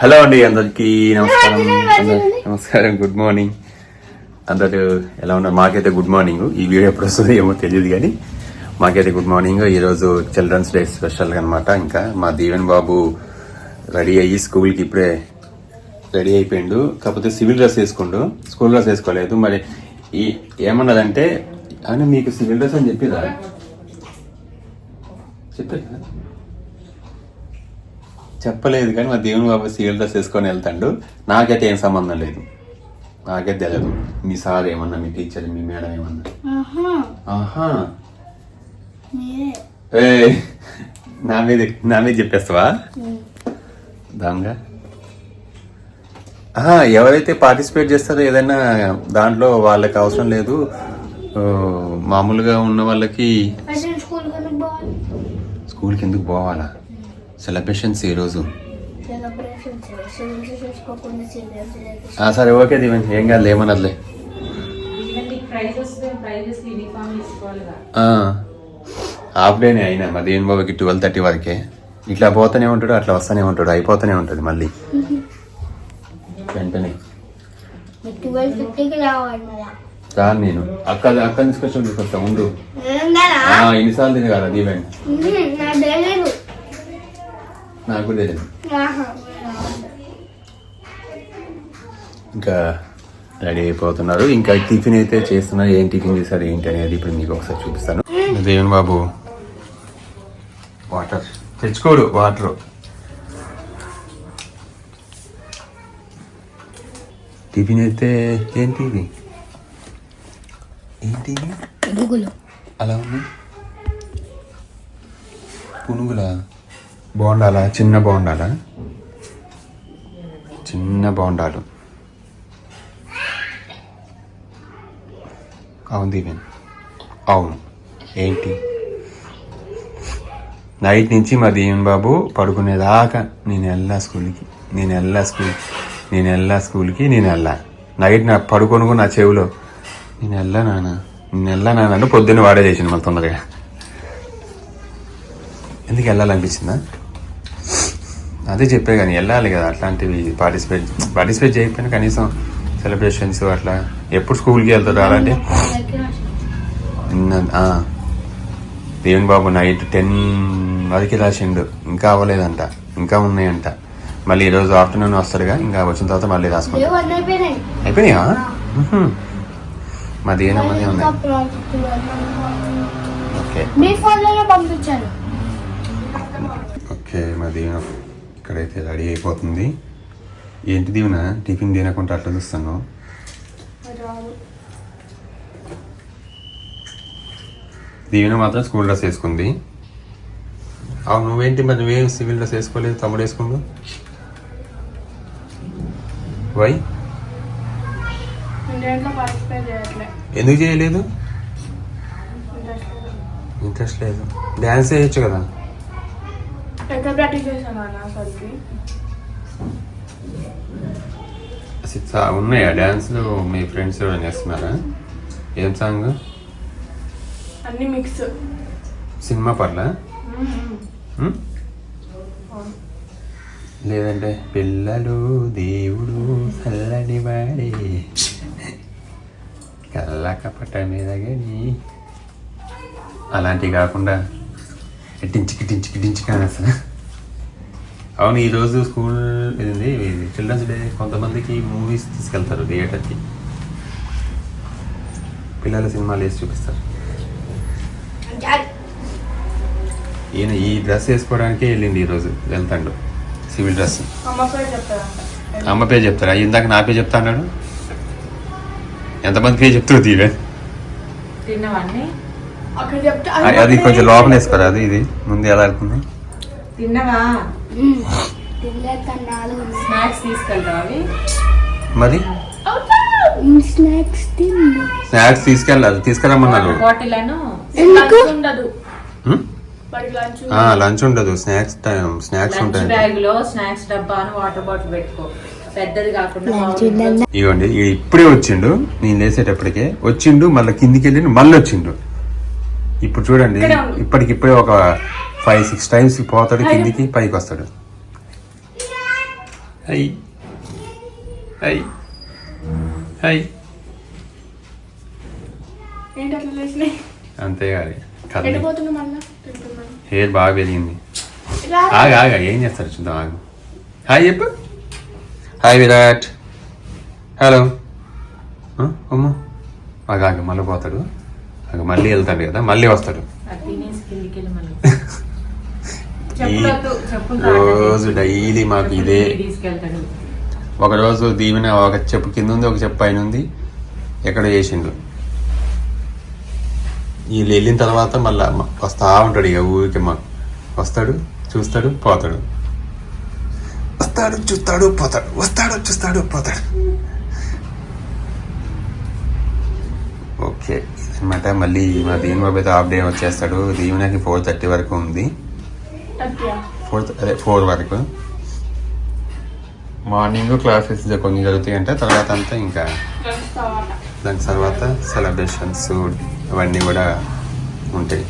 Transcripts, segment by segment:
Hello అండి అందరికి నమస్కారం. నమస్కారం గుడ్ మార్నింగ్. అందరూ ఎలా ఉన్నారు? మాకైతే గుడ్ మార్నింగ్. ఈ వీడియో ఎప్పుడు వస్తుందో ఏమో తెలియదు కానీ మాకైతే గుడ్ మార్నింగ్. ఈరోజు చిల్డ్రన్స్ డే స్పెషల్ అనమాట ఇంకా మా దీవెన్ బాబు రెడీ అయ్యి స్కూల్కి ఇప్పుడే రెడీ అయిపోయిండు. కాకపోతే సివిల్ డ్రెస్ వేసుకుండు. స్కూల్ డ్రెస్ వేసుకోలేదు. మరి ఈ ఏమన్నదంటే అని మీకు సివిల్ డ్రెస్ అని చెప్పిరా? చెప్పారు చెప్పలేదు కానీ మా దేవుని బాబు సివిల్ డ్రెస్ వేసుకొని వెళ్తాడు. నాకైతే ఏం సంబంధం లేదు. నాకైతే తెలియదు మీ సార్ ఏమన్నా మీ టీచర్ మీ మేడం ఏమన్నా? ఆహా. ఏ. నా మీద నా మీద చెప్పేస్తావా? దొంగ? ఎవరైతే పార్టిసిపేట్ చేస్తారో ఏదైనా దాంట్లో వాళ్ళకి అవసరం లేదు. మామూలుగా ఉన్న వాళ్ళకి స్కూల్కి ఎందుకు పోవాలా? సెలబ్రేషన్స్ ఈరోజు ఆ, సరే ఓకే దీవెన్. ఏం కాదు ఏమన్నదిలే హాఫ్ డేనే అయినా మా దేవన్ బాబుకి ట్వెల్వ్ థర్టీ వరకే. ఇట్లా పోతూనే ఉంటాడు అట్లా వస్తూనే ఉంటాడు అయిపోతూనే ఉంటుంది మళ్ళీ. వెంటనే. రాను నేను. అక్క అక్క తీసుకొచ్చి తీసుకొస్తా ఉండు. ఎన్నిసార్లు తిని కదా దీవెన్? నాకు కూడా ఆహా. ఇంకా రెడీ అయిపోతున్నారు. ఇంకా టిఫిన్ అయితే చేస్తున్నారు. ఏం టిఫిన్ చేశారు ఏంటి అనేది ఇప్పుడు మీకు ఒకసారి చూపిస్తాను. దేవన్ బాబు వాటర్. తెచ్చుకోడు వాటర్. టిఫిన్ అయితే ఏంటి ఇది? ఏంటి అలా ఉంది? పునుగులా? బాగుండాలా? చిన్న బాగుండాలా? చిన్న బాగుండాలు. అవును దీవెన్. అవును. ఏంటి? నైట్ నుంచి మా దీవెన్ బాబు పడుకునేదాకా నేను వెళ్ళా స్కూల్కి. నేను వెళ్ళా స్కూల్ నేను వెళ్ళా స్కూల్కి నేను వెళ్ళా. నైట్ నా పడుకొనుకు నా చెవిలో నేను వెళ్ళా నాన్న నేను వెళ్ళా నాన్న అంటే పొద్దున్న వాడే చేసింది మళ్ళీ తొందరగా. ఎందుకు వెళ్ళాలనిపించిందా? అదే చెప్పే కానీ వెళ్ళాలి కదా అట్లాంటివి పార్టిసిపేట్ పార్టిసిపేట్ చేయకపోయినా కనీసం సెలబ్రేషన్స్ అట్లా ఎప్పుడు స్కూల్కి వెళ్తారు అలాంటి. దేవుని బాబు నైట్ టెన్ వరకు రాసిండు. ఇంకా అవ్వలేదంట. ఇంకా ఉన్నాయంట. మళ్ళీ ఈరోజు ఆఫ్టర్నూన్ వస్తాడుగా ఇంకా వచ్చిన తర్వాత మళ్ళీ రాసుకుంటాం. అయిపోయినాయి. మాది మంది ఇంకా ఉన్నాయి ఓకే. మీ ఓకే మాది ఇక్కడైతే రెడీ అయిపోతుంది. ఏంటి దీవెన? టిఫిన్ తినకుండా అట్లా చూస్తాను దీవెన మాత్రం స్కూల్ డ్రెస్ వేసుకుంది. అవును నువ్వేంటి మరి? నువ్వేం సివిల్ డ్రెస్ వేసుకోలేదు? తమ్ముడు వేసుకుండు. వై? ఎందుకు చేయలేదు? ఇంట్రెస్ట్ లేదు. డ్యాన్స్ చేయొచ్చు కదా? ఎక్కడ ప్రాక్టీస్ చేశాను అన్న అసలుకి అసలు చా- ఉన్నాయా? డ్యాన్స్లు మీ ఫ్రెండ్స్ ఎవరైనా చేస్తున్నారా? ఏం సాంగ్? అన్ని మిక్స్. సినిమా పర్ల లేదంటే పిల్లలు దేవుడు చల్లని వాడే. కళ్ళ కపట మీద గని అలాంటివి కాకుండా టించికి టించికి టించికి అనేస్తా అవును ఈరోజు స్కూల్ ఇది చిల్డ్రన్స్ డే. కొంతమందికి మూవీస్ తీసుకెళ్తారు థియేటర్కి. పిల్లల సినిమాలు వేసి చూపిస్తారు. ఈయన ఈ డ్రెస్ వేసుకోవడానికే వెళ్ళింది ఈరోజు వెళ్తాడు. Civil dress. అమ్మ పేరు చెప్తారా? ఇందాక నా పేరు చెప్తా అన్నాడు. ఎంతమంది పేరు చెప్తారు తీవే? తిన్నవన్నీ అది కొంచెం లోపల వేసుకోరా? అది ఇది ముందు ఎలా వెళ్తుంది? తిన్నవా? స్నాక్స్ తీసుకెళ్తావా మరి? స్నాక్స్ తీసుకెళ్ళాలి తీసుకురమ్మన్నారు? ఉండదు. లంచ్ ఆ, లంచ్ ఉండదు. స్నాక్స్ టైం స్నాక్స్ ఉంటాయి బ్యాగ్లో స్నాక్స్ డబ్బాను వాటర్ బాటిల్ పెట్టుకో. పెద్దది కాకుండా మామూలుగా ఇవ్వండి ఇప్పుడే వచ్చిండు. నేను లేసేటప్పటికే వచ్చిండు మళ్ళీ కిందికి వెళ్ళి మళ్ళీ వచ్చిండు ఇప్పుడు చూడండి. ఇప్పటికిప్పుడే ఒక ఫైవ్ సిక్స్ టైమ్స్ పోతాడు కిందికి పైకి వస్తాడు హై. హై. హై. ఏంటి అట్లా లేచినాయి? అంతే కాదు హెయిర్ బాగా పెరిగింది ఆగా ఆగా ఏం చేస్తారు చూద్దాం ఆగు. హాయ్ చెప్పు. హాయ్ విరాట్. హలో. అమ్మ. ఆగా ఆగు మళ్ళీ పోతాడు. మళ్ళీ వెళ్తాడు కదా మళ్ళీ వస్తాడు. రోజు. డైలీ మాకు ఇదే. తీసుకెళ్తాడు. ఒక రోజు దీవెన ఒక చెప్పు కింద ఉంది ఒక చెప్పు పైన ఉంది. ఎక్కడ చేసిండు. వీళ్ళు వెళ్ళిన తర్వాత మళ్ళా వస్తా ఉంటాడు ఇక ఊరికి మాకు వస్తాడు చూస్తాడు పోతాడు. వస్తాడు చూస్తాడు పోతాడు. వస్తాడు చూస్తాడు పోతాడు. ఓకే. అనమాట మళ్ళీ మా దీని బాబు అయితే హాఫ్ డే వచ్చేస్తాడు. దీవెనకి ఫోర్ థర్టీ వరకు ఉంది. ఫోర్ అదే ఫోర్ వరకు. మార్నింగ్ క్లాసెస్ కొన్ని జరుగుతాయి అంటే తర్వాత అంతా ఇంకా దాని తర్వాత. సెలబ్రేషన్స్ అవన్నీ కూడా ఉంటాయి.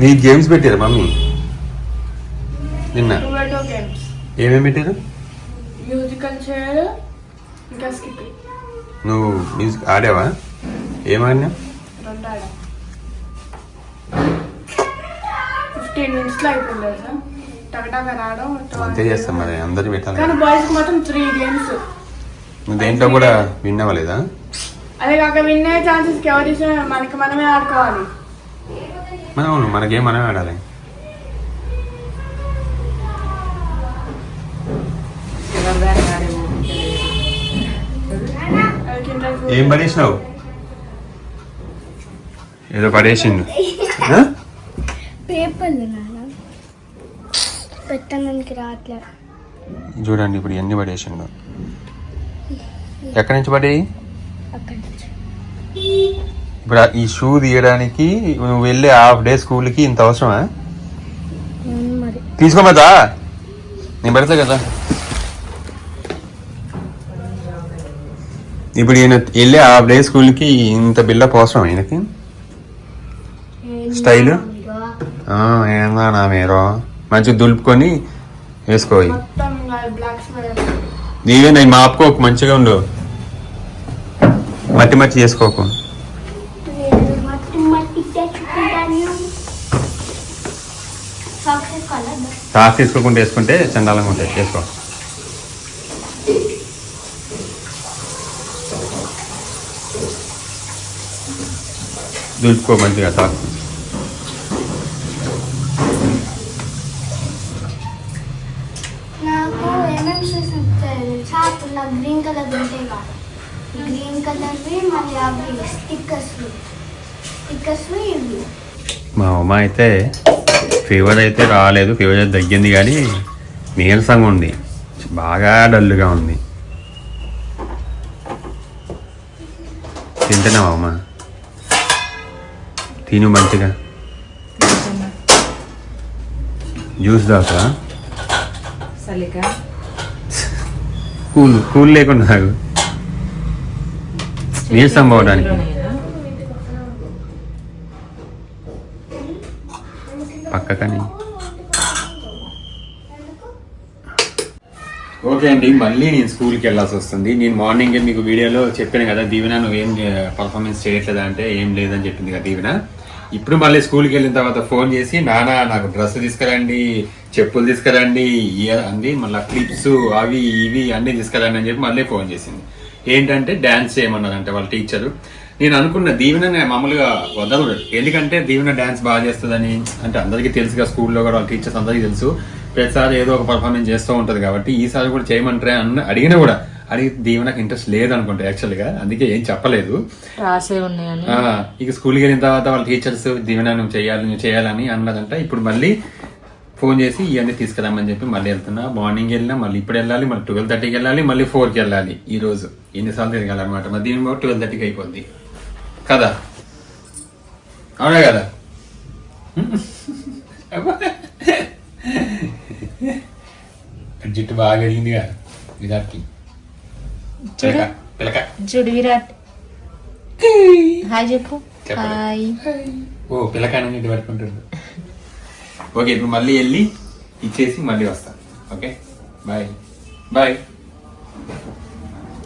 నీ గేమ్స్ పెట్టారు మమ్మీ? నిన్న? ఏమేమి పెట్టారు? మ్యూజికల్ చైర్ ఇంకా స్కిప్పింగ్ నువ్వు మ్యూజిక్ ఆడావా? ఏం ఆడినా రెండు ఆడ ఫిఫ్టీన్ మినిట్స్లో అయిపోయింది సార్ టకటాక రావడం అంతే చేస్తాం మరి అందరు పెట్టాలి. కానీ బాయ్స్కి మాత్రం త్రీ గేమ్స్ దేంట్లో కూడా విన్ అవ్వలేదా? అదే కాక విన్ అయ్యే ఛాన్సెస్కి ఎవరు ఇచ్చినా మనకి మనమే ఆడుకోవాలి. మనం అవును మనకేం మనమే ఆడాలి. ఏం పడేసినావు? ఏదో పడేసిండు. పెట్టడానికి రావట్లే. చూడండి ఇప్పుడు ఎన్ని పడేసిండు. ఎక్కడి నుంచి పడేయి ఇప్పుడు ఈ షూ తీయడానికి నువ్వు వెళ్ళే హాఫ్ డే స్కూల్కి ఇంత అవసరమా? తీసుకోమదా? నేను పెడతా కదా. ఇప్పుడు ఈయన వెళ్ళే హాఫ్ డే స్కూల్కి ఇంత బిల్డప్ అవసరం ఈయనకి? స్టైల్? ఏందా నా మీరు? మంచిగా దులుపుకొని వేసుకోయి. స్మెల్ నీవే నేను మాపుకోకు మంచిగా ఉండు. మట్టి మట్టి చేసుకోకు. మట్టి మట్టి తెచ్చుకుంటాను సాక్స్ తీసుకోకుండా వేసుకుంటే చండాలంగా ఉంటాయి. వేసుకో. దులుపుకో మంచిగా సాస్ నాకు ఏమేమి షూస్ ఉంటాయి తెలుసా అప్పుడు నాకు గ్రీన్ కలర్ ఉంటాయి కాదు. గ్రీన్ కలర్వి మళ్ళీ అవి స్టిక్కర్స్. స్టిక్కర్స్ ఇవి. మా అమ్మ అయితే ఫీవర్ అయితే రాలేదు. ఫీవర్ అయితే తగ్గింది కానీ నీరసంగా ఉంది. బాగా డల్గా ఉంది. తింటున్నావా అమ్మ? తిను మంచిగా. జ్యూస్ తాగుతా సలిక. కూల్ కూల్ లేకుండా తాగు. నీరసం పోవడానికి. పక్కకని. ఓకే అండి మళ్ళీ నేను స్కూల్కి వెళ్ళాల్సి వస్తుంది. నేను మార్నింగే మీకు వీడియోలో చెప్పాను కదా దీవెన నువ్వేం పర్ఫార్మెన్స్ చేయట్లేదా అంటే ఏం లేదని చెప్పింది కదా దీవెన. ఇప్పుడు మళ్ళీ స్కూల్కి వెళ్ళిన తర్వాత ఫోన్ చేసి నానా నాకు డ్రెస్ తీసుకురండి చెప్పులు తీసుకురండి అంది మళ్ళీ క్లిప్స్ అవి ఇవి అన్నీ తీసుకురండి అని చెప్పి మళ్ళీ ఫోన్ చేసింది. ఏంటంటే డ్యాన్స్ చేయమన్నారంటే వాళ్ళ టీచరు. నేను అనుకున్న దీవెన మామూలుగా వదలదు ఎందుకంటే దీవెన డ్యాన్స్ బాగా చేస్తుందని అంటే అందరికీ తెలుసుగా స్కూల్లో కూడా వాళ్ళ టీచర్స్ అందరికీ తెలుసు. ప్రతిసారి ఏదో ఒక పర్ఫార్మెన్స్ చేస్తూ ఉంటది కాబట్టి ఈసారి కూడా చేయమంటారే అన్న అడిగినా కూడా అడిగి దీవెనకు ఇంట్రెస్ట్ లేదనుకుంటా యాక్చువల్గా అందుకే ఏం చెప్పలేదు. రాసే ఉన్నాయని. ఆ, ఇక స్కూల్కి వెళ్ళిన తర్వాత వాళ్ళ టీచర్స్ దీవెన నువ్వు చేయాలి నువ్వు చేయాలని అన్నదంట. ఇప్పుడు మళ్ళీ ఫోన్ చేసి ఇవన్నీ తీసుకురామని చెప్పి మళ్ళీ వెళ్తున్నా. మార్నింగ్ వెళ్ళినా మళ్ళీ ఇప్పుడు వెళ్ళాలి మళ్ళీ ట్వెల్వ్ థర్టీకి వెళ్ళాలి మళ్ళీ ఫోర్కి వెళ్ళాలి ఈ రోజు. ఎన్నిసార్లు తిరగాలన్నమాట. మరి దీని ట్వెల్వ్ థర్టీకి అయిపోద్ది. కదా? అవునా కదా? జిట్టు బాగా పెరిగిందిగా విరాట్కి. పిలక పిలక. చూడు విరాట్. హాయ్ చెప్పు. హాయ్. ఓ పిల్లకాయని ఇటు పట్టుకుంటుండు. ఓకే ఇప్పుడు మళ్ళీ వెళ్ళి ఇచ్చేసి మళ్ళీ వస్తాను ఓకే బాయ్ బాయ్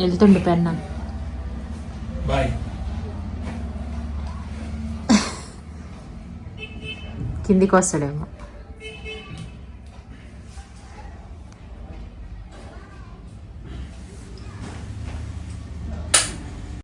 వెళ్తుండు పెన్నా. బాయ్ కిందికి వస్తాడేమో.